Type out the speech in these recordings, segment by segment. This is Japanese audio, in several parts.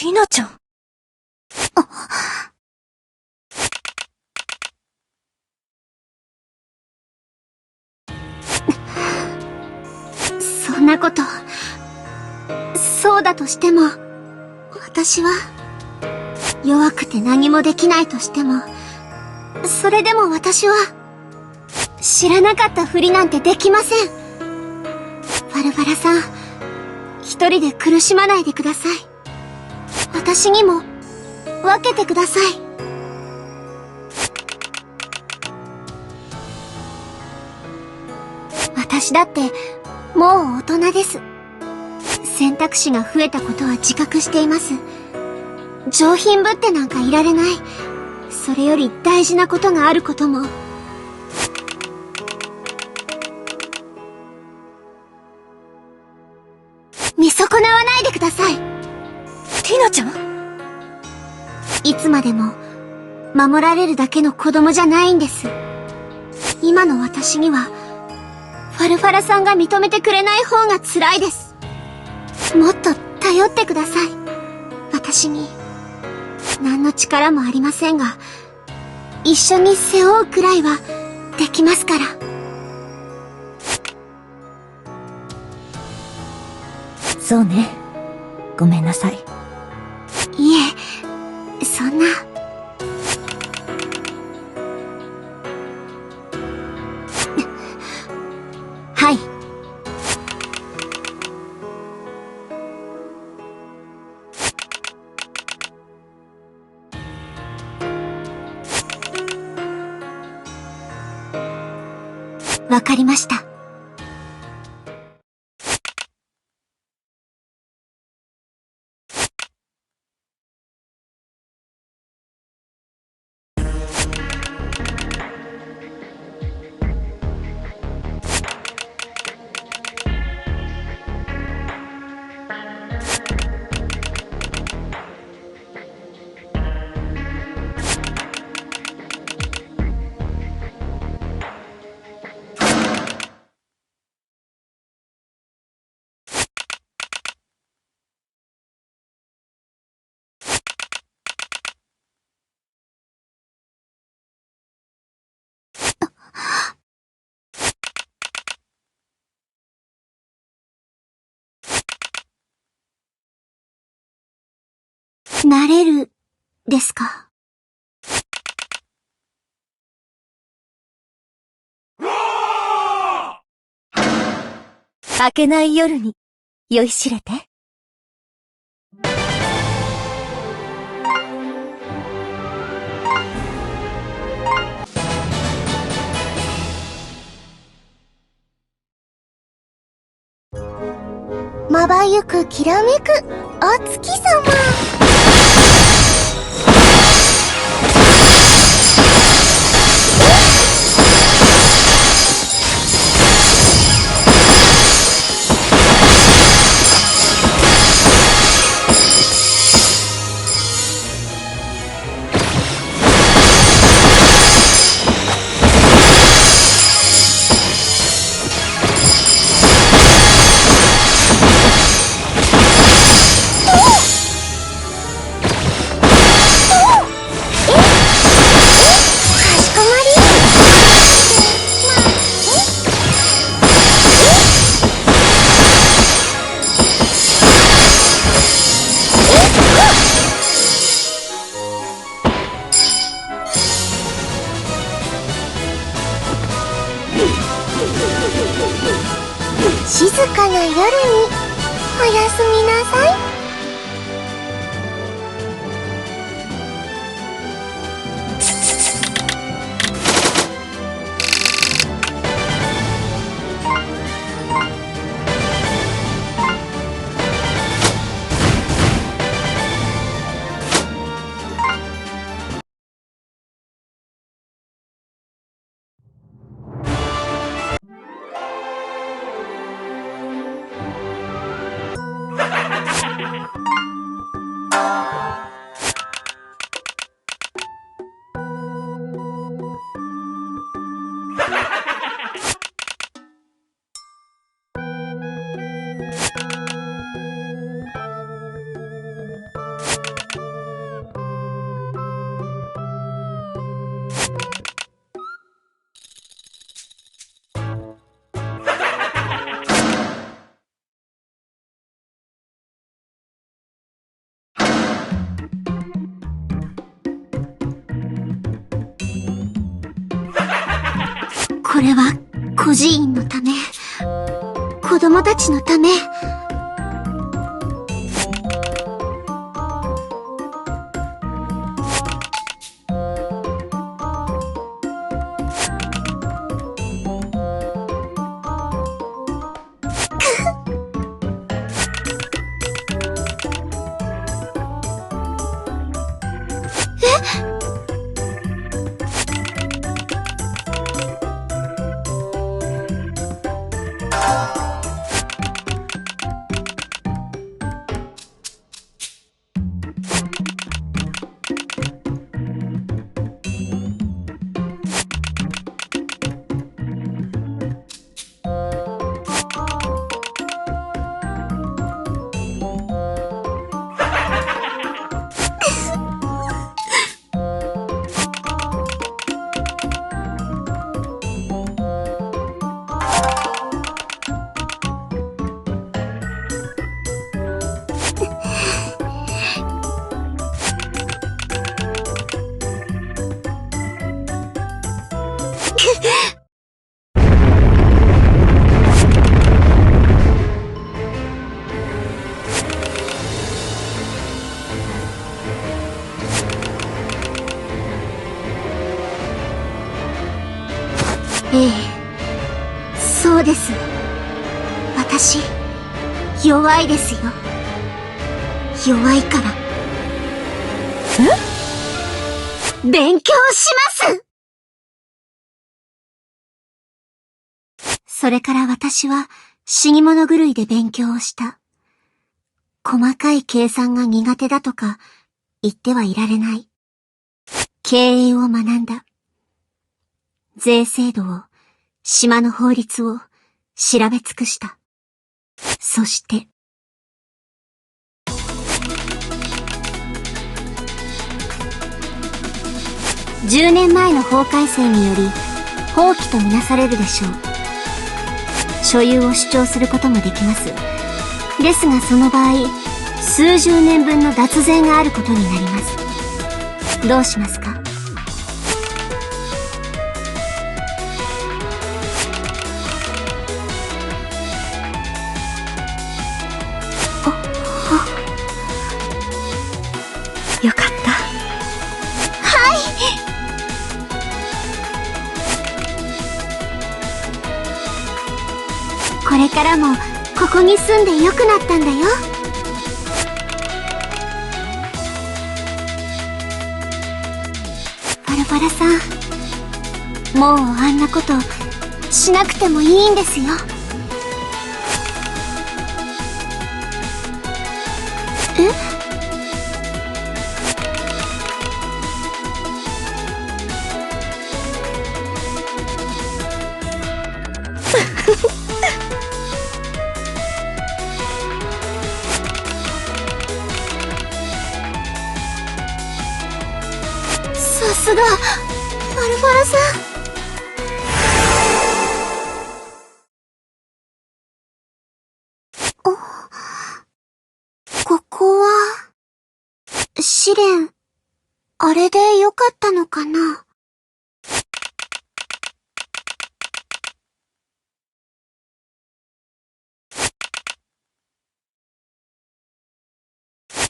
ティナちゃん。そんなこと、そうだとしても、私は、弱くて何もできないとしても、それでも私は、知らなかったふりなんてできません。バルバラさん、一人で苦しまないでください。私にも、分けてください。私だって、もう大人です。選択肢が増えたことは自覚しています。上品ぶってなんかいられない。それより大事なことがあることも。つまでも守られるだけの子供じゃないんです。今の私には、ファルファラさんが認めてくれない方が辛いです。もっと頼ってください。私に。何の力もありませんが、一緒に背負うくらいはできますから。そうね。ごめんなさい。いわかりました。なれる、ですか？明けない夜に、酔いしれて。まばゆくきらめくお月様静かな夜におやすみなさい。これは孤児院のため、子供たちのため、ええ、そうです。私、弱いですよ。弱いから。え？勉強しますそれから私は死に物狂いで勉強をした。細かい計算が苦手だとか言ってはいられない。経営を学んだ。税制度を、島の法律を調べ尽くした。そして、10年前の法改正により、放棄とみなされるでしょう。所有を主張することもできます。ですがその場合、数十年分の脱税があることになります。どうしますか？よかった。はいこれからも、ここに住んでよくなったんだよ。パラパラさん、もうあんなこと、しなくてもいいんですよ。え？すが、ファルファラさん。ここは、試練、あれでよかったのかな？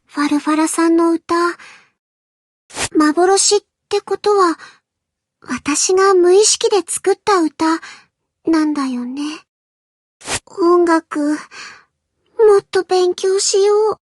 ファルファラさんの歌、幻っってことは、私が無意識で作った歌、なんだよね。音楽、もっと勉強しよう。